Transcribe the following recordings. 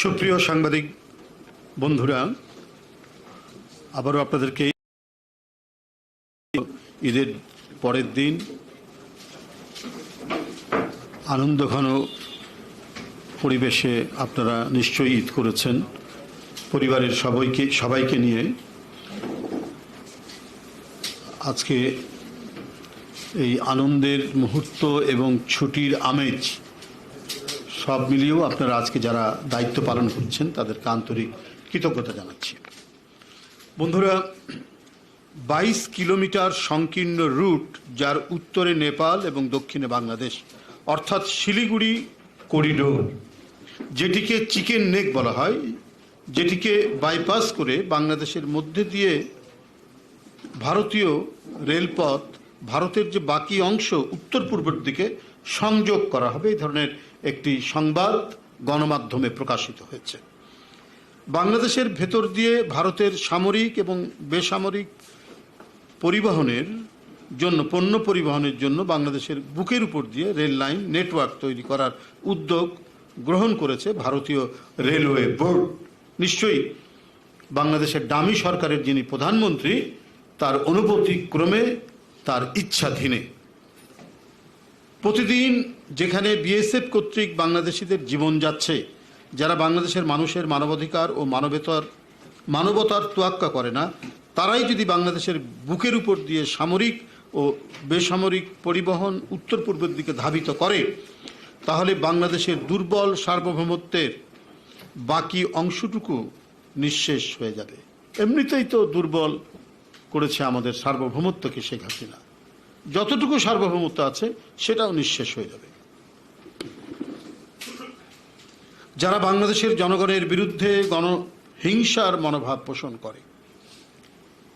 সুপ্রিয় সাংবাদিক বন্ধুরা, আবারও আপনাদেরকে ঈদের পরের দিন আনন্দঘন পরিবেশে আপনারা নিশ্চয়ই ঈদ করেছেন। পরিবারের সবাইকে সবাইকে নিয়ে আজকে এই আনন্দের মুহূর্ত এবং ছুটির আমেজ সব মিলিয়েও আপনারা আজকে যারা দায়িত্ব পালন করছেন, তাদেরকে আন্তরিক কৃতজ্ঞতা জানাচ্ছি। বন্ধুরা, বাইশ কিলোমিটার সংকীর্ণ রুট যার উত্তরে নেপাল এবং দক্ষিণে বাংলাদেশ, অর্থাৎ শিলিগুড়ি করিডোর, যেটিকে চিকেন নেক বলা হয়, যেটিকে বাইপাস করে বাংলাদেশের মধ্যে দিয়ে ভারতীয় রেলপথ, ভারতের যে বাকি অংশ উত্তর পূর্বের দিকে সংযোগ করা হবে। এই ধরনের একটি সংবাদ গণমাধ্যমে প্রকাশিত হয়েছে। বাংলাদেশের ভেতর দিয়ে ভারতের সামরিক এবং বেসামরিক পরিবহনের জন্য, পণ্য পরিবহনের জন্য বাংলাদেশের বুকের উপর দিয়ে রেল লাইন নেটওয়ার্ক তৈরি করার উদ্যোগ গ্রহণ করেছে ভারতীয় রেলওয়ে বোর্ড। নিশ্চয়ই বাংলাদেশের ডামি সরকারের যিনি প্রধানমন্ত্রী, তার অনুভূতি ক্রমে তার ইচ্ছাধীনে। প্রতিদিন যেখানে বিএসএফ কর্তৃক বাংলাদেশিদের জীবন যাচ্ছে, যারা বাংলাদেশের মানুষের মানবাধিকার ও মানবতার মানবতার তোয়াক্কা করে না, তারাই যদি বাংলাদেশের বুকের উপর দিয়ে সামরিক ও বেসামরিক পরিবহন উত্তর পূর্বের দিকে ধাবিত করে, তাহলে বাংলাদেশের দুর্বল সার্বভৌমত্বের বাকি অংশটুকু নিঃশেষ হয়ে যাবে। এমনিতেই তো দুর্বল করেছে আমাদের সার্বভৌমত্বকে শেখ হাসিনা। যতটুকু সার্বভৌমত্ব আছে, সেটাও নিঃশেষ হয়ে যাবে। যারা বাংলাদেশের জনগণের বিরুদ্ধে গণহিংসার মনোভাব পোষণ করে,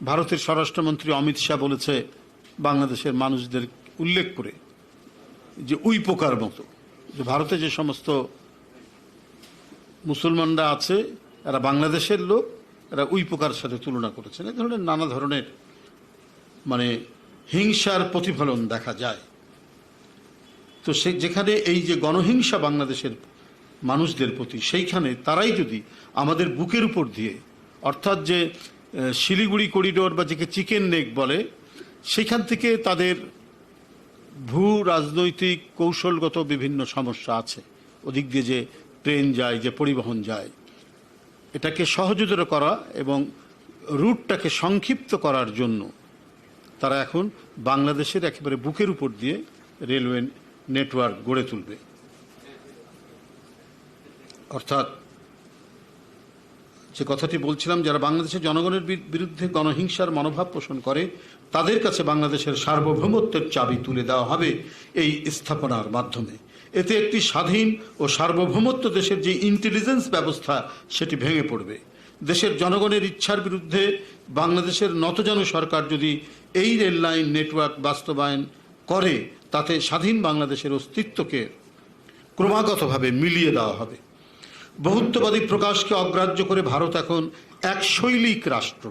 ভারতের স্বরাষ্ট্রমন্ত্রী অমিত শাহ বলেছে, বাংলাদেশের মানুষদের উল্লেখ করে যে উই পোকার মতো, যে ভারতে যে সমস্ত মুসলমানরা আছে, এরা বাংলাদেশের লোক, এরা উই পোকার সাথে তুলনা করেছেন। এ ধরনের নানা ধরনের মানে হিংসার প্রতিফলন দেখা যায়। তো সে যেখানে এই যে গণহিংসা বাংলাদেশের মানুষদের প্রতি, সেইখানে তারাই যদি আমাদের বুকের উপর দিয়ে, অর্থাৎ যে শিলিগুড়ি করিডোর বা যেকে চিকেন নেক বলে, সেখান থেকে তাদের ভূ রাজনৈতিক কৌশলগত বিভিন্ন সমস্যা আছে। ওদিক দিয়ে যে ট্রেন যায়, যে পরিবহন যায়, এটাকে সহজতর করা এবং রুটটাকে সংক্ষিপ্ত করার জন্য তারা এখন বাংলাদেশের একেবারে বুকের উপর দিয়ে রেলওয়ে নেটওয়ার্ক গড়ে তুলবে। অর্থাৎ যে কথাটি বলছিলাম, যারা বাংলাদেশের জনগণের বিরুদ্ধে গণহিংসার মনোভাব পোষণ করে, তাদের কাছে বাংলাদেশের সার্বভৌমত্বের চাবি তুলে দেওয়া হবে এই স্থাপনার মাধ্যমে। এতে একটি স্বাধীন ও সার্বভৌমত্ব দেশের যে ইন্টেলিজেন্স ব্যবস্থা, সেটি ভেঙে পড়বে। দেশের জনগণের ইচ্ছার বিরুদ্ধে বাংলাদেশের নতজানু সরকার যদি এই রেললাইন নেটওয়ার্ক বাস্তবায়ন করে, তাতে স্বাধীন বাংলাদেশের অস্তিত্বকে ক্রমাগতভাবে মিলিয়ে দেওয়া হবে। বহুত্ববাদী প্রকাশকে অগ্রাহ্য করে ভারত এখন এক শৈলিক রাষ্ট্র।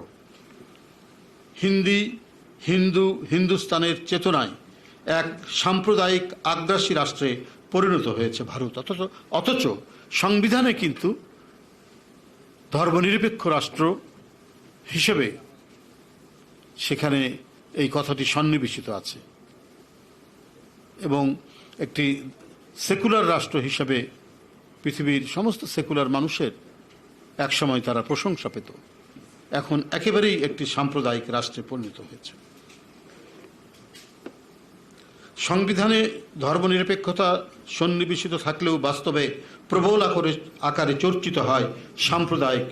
হিন্দি, হিন্দু, হিন্দুস্তানের চেতনায় এক সাম্প্রদায়িক আগ্রাসী রাষ্ট্রে পরিণত হয়েছে ভারত। অথচ অথচ সংবিধানে কিন্তু ধর্মনিরপেক্ষ রাষ্ট্র হিসেবে সেখানে এই কথাটি সন্নিবেশিত আছে। এবং একটি সেকুলার রাষ্ট্র হিসেবে পৃথিবীর সমস্ত সেকুলার মানুষের একসময় তারা প্রশংসা পেত। এখন একেবারেই একটি সাম্প্রদায়িক রাষ্ট্রে পরিণত হয়েছে। সংবিধানে ধর্মনিরপেক্ষতা সন্নিবেশিত থাকলেও বাস্তবে প্রবল আকারে আকারে চর্চিত হয় সাম্প্রদায়িক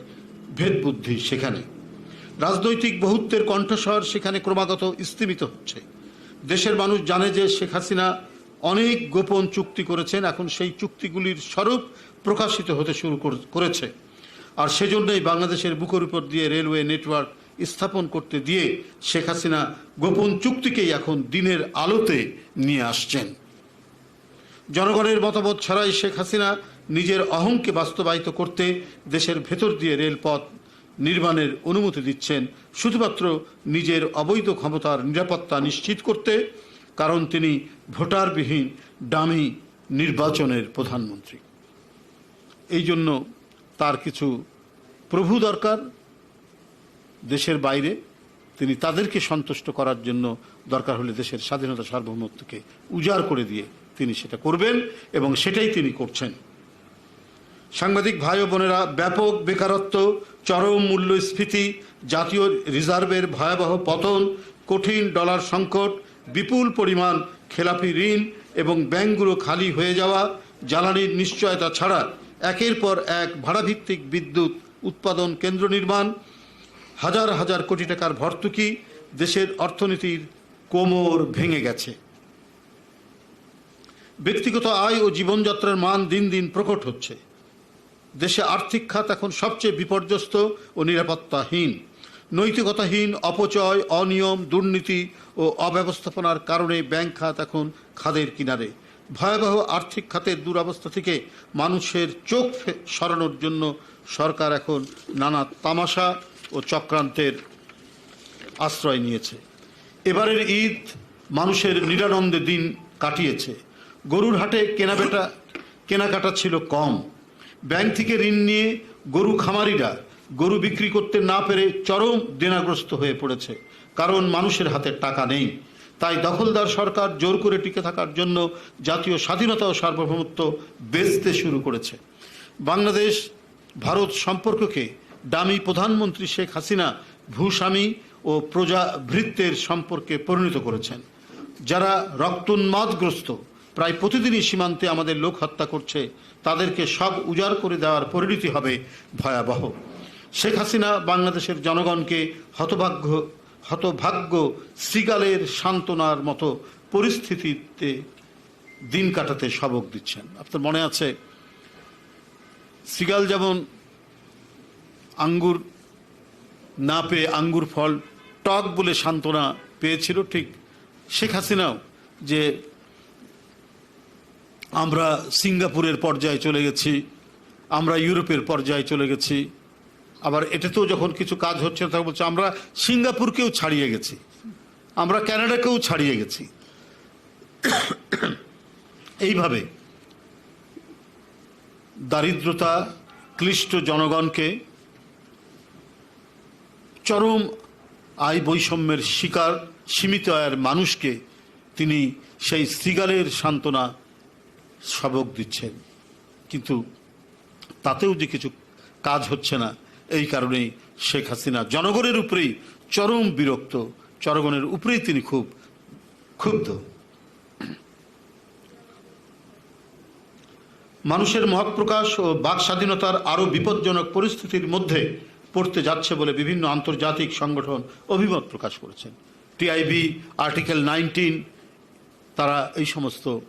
ভেদবুদ্ধি সেখানে। রাজনৈতিক বহুত্বের কণ্ঠস্বর সেখানে ক্রমাগত স্তীমিত হচ্ছে। দেশের মানুষ জানে যে শেখ হাসিনা অনেক গোপন চুক্তি করেছেন, এখন সেই চুক্তিগুলির স্বরূপ প্রকাশিত হতে শুরু কর- করেছে। আর সেজন্যই বাংলাদেশের বুকের উপর দিয়ে রেলওয়ে নেটওয়ার্ক স্থাপন করতে দিয়ে শেখ হাসিনা গোপন চুক্তিকেই এখন দিনের আলোতে নিয়ে আসছেন। জনগণের মতামত ছাড়াই শেখ হাসিনা নিজের অহংকে বাস্তবায়িত করতে দেশের ভেতর দিয়ে রেলপথ নির্মাণের অনুমতি দিচ্ছেন শুধুমাত্র নিজের অবৈধ ক্ষমতার নিরাপত্তা নিশ্চিত করতে, কারণ তিনি ভোটারবিহীন ডামি নির্বাচনের প্রধানমন্ত্রী। এই জন্য তার কিছু প্রভু দরকার। দেশের বাইরে তিনি তাদেরকে সন্তুষ্ট করার জন্য দরকার হলে দেশের স্বাধীনতা সার্বভৌমত্বকে উজাড় করে দিয়ে তিনি সেটা করবেন এবং সেটাই তিনি করছেন। সাংবাদিক ভাই ও বোনেরা, ব্যাপক বেকারত্ব, চরম মূল্যস্ফীতি, জাতীয় রিজার্ভের ভয়াবহ পতন, কঠিন ডলার সংকট, বিপুল পরিমাণ খেলাপি ঋণ এবং ব্যাংকগুলো খালি হয়ে যাওয়া, জ্বালানির নিশ্চয়তা ছাড়া একের পর এক ভাড়াভিত্তিক বিদ্যুৎ উৎপাদন কেন্দ্র নির্মাণ, হাজার হাজার কোটি টাকার ভর্তুকি দেশের অর্থনীতির কোমর ভেঙে গেছে। ব্যক্তিগত আয় ও জীবনযাত্রার মান দিন দিন প্রকট হচ্ছে। দেশে আর্থিক খাত এখন সবচেয়ে বিপর্যস্ত ও নিরাপত্তাহীন। নৈতিকতাহীন, অপচয়, অনিয়ম, দুর্নীতি ও অব্যবস্থাপনার কারণে ব্যাংক খাত এখন খাদের কিনারে। ভয়াবহ আর্থিক খাতের দুরবস্থা থেকে মানুষের চোখ সরানোর জন্য সরকার এখন নানা তামাশা ও চক্রান্তের আশ্রয় নিয়েছে। এবারের ঈদ মানুষের নিরানন্দে দিন কাটিয়েছে। গরুর হাটে কেনাবেটা কেনাকাটা ছিল কম। ব্যাংক থেকে ঋণ নিয়ে গরু খামারিরা গরু বিক্রি করতে না পেরে চরম দেনাগ্রস্ত হয়ে পড়েছে। কারণ মানুষের হাতে টাকা নেই। তাই দখলদার সরকার জোর করে টিকে থাকার জন্য জাতীয় স্বাধীনতা ও সার্বভৌমত্ব বেচতে শুরু করেছে। বাংলাদেশ, ভারত সম্পর্ককে দামি প্রধানমন্ত্রী শেখ হাসিনা ভূস্বামী ও প্রজা ভৃত্যের সম্পর্কে পরিণত করেছেন। যারা রক্তোন্মাদগ্রস্ত প্রায় প্রতিদিনই সীমান্তে আমাদের লোক হত্যা করছে। তাদেরকে সব উজাড় করে দেওয়ার পরিণতি হবে ভয়াবহ। শেখ হাসিনা বাংলাদেশের জনগণকে হতভাগ্য হতভাগ্য শ্রীগালের সান্ত্বনার মতো পরিস্থিতিতে দিন কাটাতে সবক দিচ্ছেন। আপনার মনে আছে শ্রীগাল যেমন আঙ্গুর না পেয়ে আঙ্গুর ফল টক বলে সান্ত্বনা পেয়েছিল, ঠিক শেখ হাসিনাও যে আমরা সিঙ্গাপুরের পর্যায়ে চলে গেছি, আমরা ইউরোপের পর্যায়ে চলে গেছি। আবার এটাতেও যখন কিছু কাজ হচ্ছে, তখন বলছে, আমরা সিঙ্গাপুরকেও ছাড়িয়ে গেছি। আমরা ক্যানাডাকেও ছাড়িয়ে গেছি। এইভাবে দারিদ্রতা, ক্লিষ্ট জনগণকে চরম আয় বৈষম্যের শিকার, সীমিত আয়ের মানুষকে তিনি সেই শ্রীগালের সান্ত্বনা সবক দিচ্ছেন। কিন্তু তাতেও যে কিছু কাজ হচ্ছে না, এই কারণেই শেখ হাসিনা জনগণের উপরেই চরম বিরক্ত। জনগণের উপরেই তিনি খুব ক্ষুব্ধ। মানুষের মহৎ প্রকাশ ও বাক স্বাধীনতার আরও বিপজ্জনক পরিস্থিতির মধ্যে পড়তে যাচ্ছে বলে বিভিন্ন আন্তর্জাতিক সংগঠন অভিমত প্রকাশ করেছেন। টিআইবি, আর্টিকেল নাইনটিন, তারা এই সমস্ত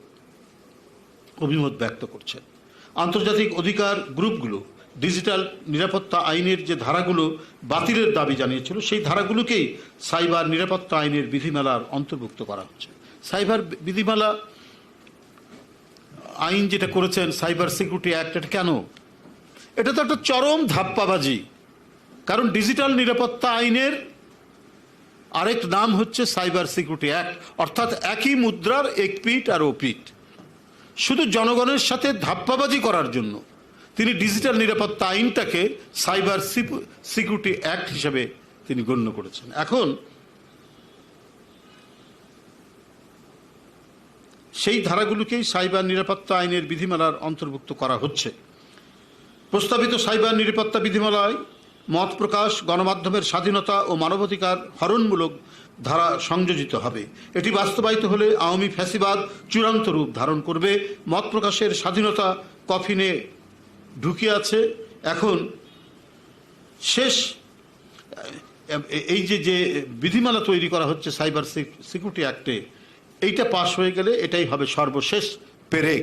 অভিমত ব্যক্ত করছেন। আন্তর্জাতিক অধিকার গ্রুপগুলো ডিজিটাল নিরাপত্তা আইনের যে ধারাগুলো বাতিলের দাবি জানিয়েছিল, সেই ধারাগুলোকেই সাইবার নিরাপত্তা আইনের বিধিমালার অন্তর্ভুক্ত করা হচ্ছে। সাইবার বিধিমালা আইন যেটা করেছেন, সাইবার সিকিউরিটি অ্যাক্ট, এটা কেন? এটা তো একটা চরম ধাপ্পাবাজি। কারণ ডিজিটাল নিরাপত্তা আইনের আরেক নাম হচ্ছে সাইবার সিকিউরিটি অ্যাক্ট, অর্থাৎ একই মুদ্রার এক পিঠ আর ও পিঠ। শুধু জনগণের সাথে ধাপ্পাবাজি করার জন্য, তিনি ডিজিটাল নিরাপত্তা আইনটাকে সাইবার সিকিউরিটি অ্যাক্ট হিসেবে তিনি গণ্য করেছেন। এখন সেই ধারাগুলোকেই সাইবার নিরাপত্তা আইনের বিধিমালার অন্তর্ভুক্ত করা হচ্ছে। প্রস্তাবিত সাইবার নিরাপত্তা বিধিমালায় মত প্রকাশ, গণমাধ্যমের স্বাধীনতা ও মানবাধিকার হরণমূলক ধারা সংযোজিত হবে। এটি বাস্তবায়িত হলে আওয়ামী ফ্যাসিবাদ চূড়ান্ত রূপ ধারণ করবে। মত প্রকাশের স্বাধীনতা কফিনে ঢুকে আছে। এখন শেষ, এই যে যে বিধিমালা তৈরি করা হচ্ছে সাইবার সিকিউরিটি অ্যাক্টে, এইটা পাশ হয়ে গেলে এটাই হবে সর্বশেষ পেরেক।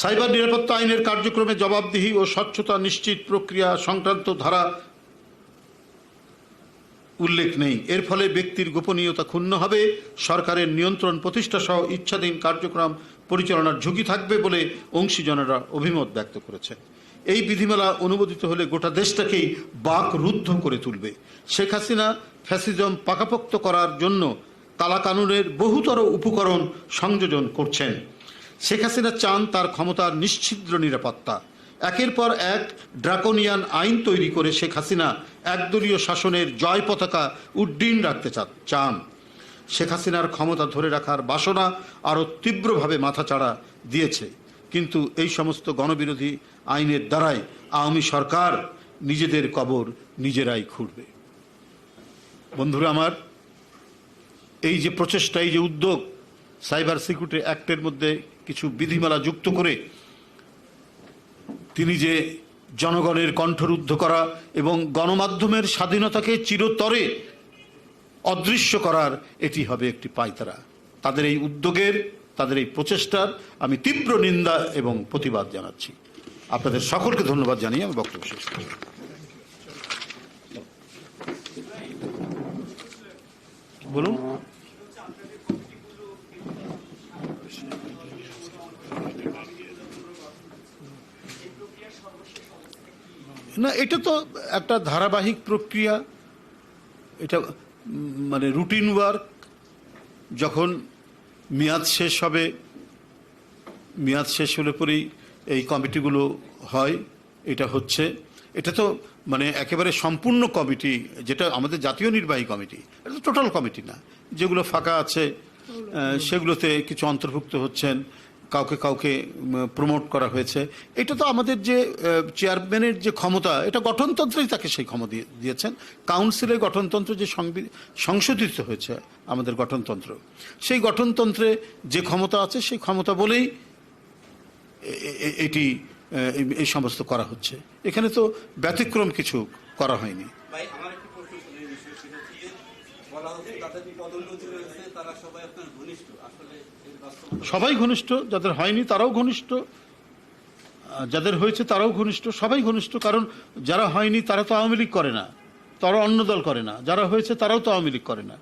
সাইবার নিরাপত্তা আইনের কার্যক্রমে জবাবদিহি ও স্বচ্ছতা নিশ্চিত প্রক্রিয়া সংক্রান্ত ধারা উল্লেখ নেই। এর ফলে ব্যক্তির গোপনীয়তা ক্ষুণ্ণ হবে। সরকারের নিয়ন্ত্রণ প্রতিষ্ঠা সহ ইচ্ছাধীন কার্যক্রম পরিচালনার ঝুঁকি থাকবে বলে অংশীজনেরা অভিমত ব্যক্ত করেছেন। এই বিধিমালা অনুমোদিত হলে গোটা দেশটাকেই বাক রুদ্ধ করে তুলবে। শেখ হাসিনা ফ্যাসিজম পাকাপোক্ত করার জন্য কালাকানুনের বহুতর উপকরণ সংযোজন করছেন। শেখ হাসিনা চান তার ক্ষমতার নিশ্ছিদ্র নিরাপত্তা। একের পর এক ড্রাকোনিয়ান আইন তৈরি করে শেখ হাসিনা একদলীয় শাসনের জয় পতাকা উড্ডীন রাখতে চান। শেখ হাসিনার ক্ষমতা ধরে রাখার বাসনা আরও তীব্রভাবে মাথাচাড়া দিয়েছে। কিন্তু এই সমস্ত গণবিরোধী আইনের দ্বারাই আওয়ামী সরকার নিজেদের কবর নিজেরাই খুঁড়বে। বন্ধুরা আমার, এই যে প্রচেষ্টা, এই যে উদ্যোগ, সাইবার সিকিউরিটি অ্যাক্টের মধ্যে কিছু বিধিমালা যুক্ত করে তিনি যে জনগণের কণ্ঠরুদ্ধ করা এবং গণমাধ্যমের স্বাধীনতাকে চিরতরে অদৃশ্য করার এটি হবে একটি পায়তারা। তাদের এই উদ্যোগের, তাদের এই প্রচেষ্টার আমি তীব্র নিন্দা এবং প্রতিবাদ জানাচ্ছি। আপনাদের সকলকে ধন্যবাদ জানিয়ে আমি বক্তব্য শেষ করছি। বলুন। না, এটা তো একটা ধারাবাহিক প্রক্রিয়া। এটা মানে রুটিন ওয়ার্ক যখন মেয়াদ শেষ হবে, মেয়াদ শেষ হলে পরেই এই কমিটিগুলো হয়, এটা হচ্ছে। এটা তো মানে একেবারে সম্পূর্ণ কমিটি, যেটা আমাদের জাতীয় নির্বাহী কমিটি, এটা তো টোটাল কমিটি না। যেগুলো ফাঁকা আছে সেগুলোতে কিছু অন্তর্ভুক্ত হচ্ছেন। কাউকে কাউকে প্রমোট করা হয়েছে। এটা তো আমাদের যে চেয়ারম্যানের যে ক্ষমতা, এটা গঠনতন্ত্রেই তাকে সেই ক্ষমতা দিয়েছেন। কাউন্সিলের গঠনতন্ত্র যে সংশোধিত হয়েছে আমাদের গঠনতন্ত্র, সেই গঠনতন্ত্রে যে ক্ষমতা আছে, সেই ক্ষমতা বলেই এটি এই- সমস্ত করা হচ্ছে। এখানে তো ব্যতিক্রম কিছু করা হয়নি। বলা হচ্ছে রয়েছে তারা সবাই আপনার ঘনিষ্ঠ আসলে এর বাস্তবতা সবাই ঘনিষ্ঠ, যাদের হয়নি তারাও ঘনিষ্ঠ যাদের হয়েছে তারাও ঘনিষ্ঠ, সবাই ঘনিষ্ঠ, কারণ যারা হয়নি তারা তো আওয়ামী লীগ করে না তারা অন্য দল করে না, যারা হয়েছে তারাও তো আওয়ামী লীগ করে না।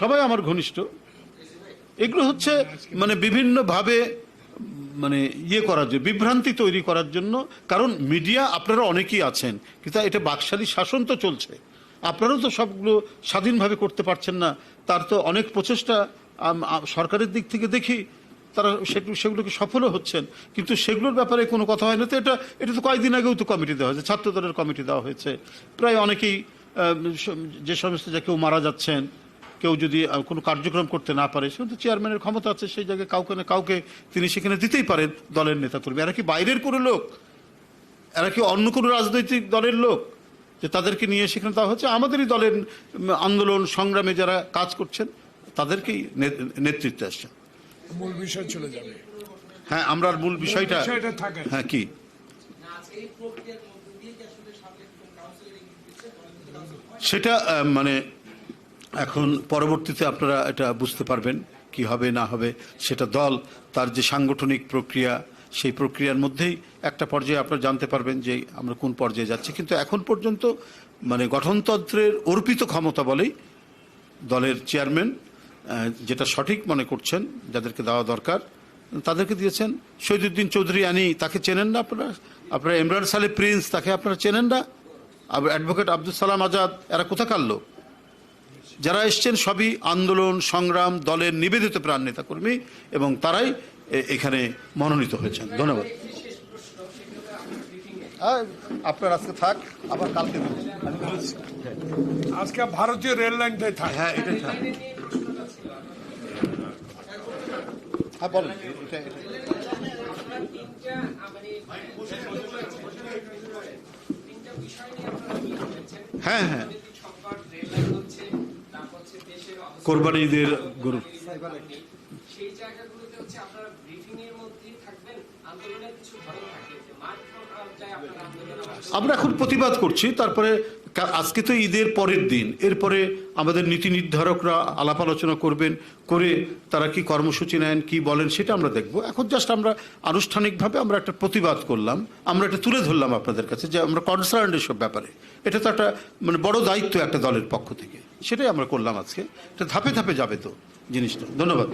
সবাই আমার ঘনিষ্ঠ। এগুলো হচ্ছে মানে বিভিন্নভাবে মানে ইয়ে করার জন্য, বিভ্রান্তি তৈরি করার জন্য, কারণ মিডিয়া আপনারা অনেকেই আছেন, কিন্তু এটা বাকশালী শাসন তো চলছে। আপনারাও তো সবগুলো স্বাধীনভাবে করতে পারছেন না, তার তো অনেক প্রচেষ্টা সরকারের দিক থেকে দেখি তারা সেগুলো সেগুলোকে সফলও হচ্ছেন। কিন্তু সেগুলোর ব্যাপারে কোনো কথা হয় না তো এটা এটা তো কয়েকদিন আগেও তো কমিটি দেওয়া হয়েছে ছাত্র দলের কমিটি দেওয়া হয়েছে। প্রায় অনেকেই যে সমস্ত যে কেউ মারা যাচ্ছেন, কেউ যদি কোনো কার্যক্রম করতে না পারে, সেখানে তো চেয়ারম্যানের ক্ষমতা আছে, সেই জায়গায় কাউকে না কাউকে তিনি সেখানে দিতেই পারেন দলের নেতা কর্মী এরা কি বাইরের কোনো লোক? এরা কি অন্য কোনো রাজনৈতিক দলের লোক যে তাদেরকে নিয়ে সেখানে দেওয়া হচ্ছে আমাদেরই দলের আন্দোলন সংগ্রামে যারা কাজ করছেন তাদেরকেই নেতৃত্বে আসছেন মূল বিষয় চলে যাবে। হ্যাঁ আমরা মূল বিষয়টা হ্যাঁ কি? সেটা মানে এখন পরবর্তীতে আপনারা এটা বুঝতে পারবেন কি হবে না হবে। সেটা দল তার যে সাংগঠনিক প্রক্রিয়া সেই প্রক্রিয়ার মধ্যেই একটা পর্যায়ে আপনারা জানতে পারবেন যে আমরা কোন পর্যায়ে যাচ্ছি। কিন্তু এখন পর্যন্ত মানে গঠনতন্ত্রের অর্পিত ক্ষমতা বলেই দলের চেয়ারম্যান যেটা সঠিক মনে করছেন যাদেরকে দেওয়া দরকার তাদেরকে দিয়েছেন। শহীদুদ্দিন চৌধুরী আনি তাকে চেনেন না আপনারা? আপনারা ইমরান সালে প্রিন্স তাকে আপনারা চেনেন না? আবার অ্যাডভোকেট আব্দুল সালাম আজাদ এরা কোথাকার লোক? যারা এসছেন সবই আন্দোলন সংগ্রাম দলের নিবেদিত প্রাণ নেতা কর্মী এবং তারাই এখানে মনোনীত হয়েছেন। ধন্যবাদ। আপনার আজকে থাক আবার কালকে আজকে ভারতীয় রেল লাইনটাই থাকে। হ্যাঁ এটাই থাক। হ্যাঁ বলেন এটা এটা হ্যাঁ হ্যাঁ। কোরবানি ঈদের গরু। সেই জায়গাগুলোতে হচ্ছে আপনারা ব্রিফিং এর মধ্যেই থাকবেন আন্দোলনের কিছু ধরন থাকে যে মাঠ পর্যায়ে আপনারা আন্দোলন আবার আমরা এখন প্রতিবাদ করছি তারপরে আজকে তো ঈদের পরের দিন। এরপরে আমাদের নীতি নির্ধারকরা আলাপ আলোচনা করবেন, করে তারা কি কর্মসূচি নেন, কি বলেন সেটা আমরা দেখব। এখন জাস্ট আমরা আনুষ্ঠানিকভাবে আমরা একটা প্রতিবাদ করলাম। আমরা এটা তুলে ধরলাম আপনাদের কাছে যে আমরা কনসার্ন এসব ব্যাপারে। এটা তো একটা মানে বড় দায়িত্ব একটা দলের পক্ষ থেকে। সেটাই আমরা করলাম আজকে। এটা ধাপে ধাপে যাবে তো জিনিসটা। ধন্যবাদ।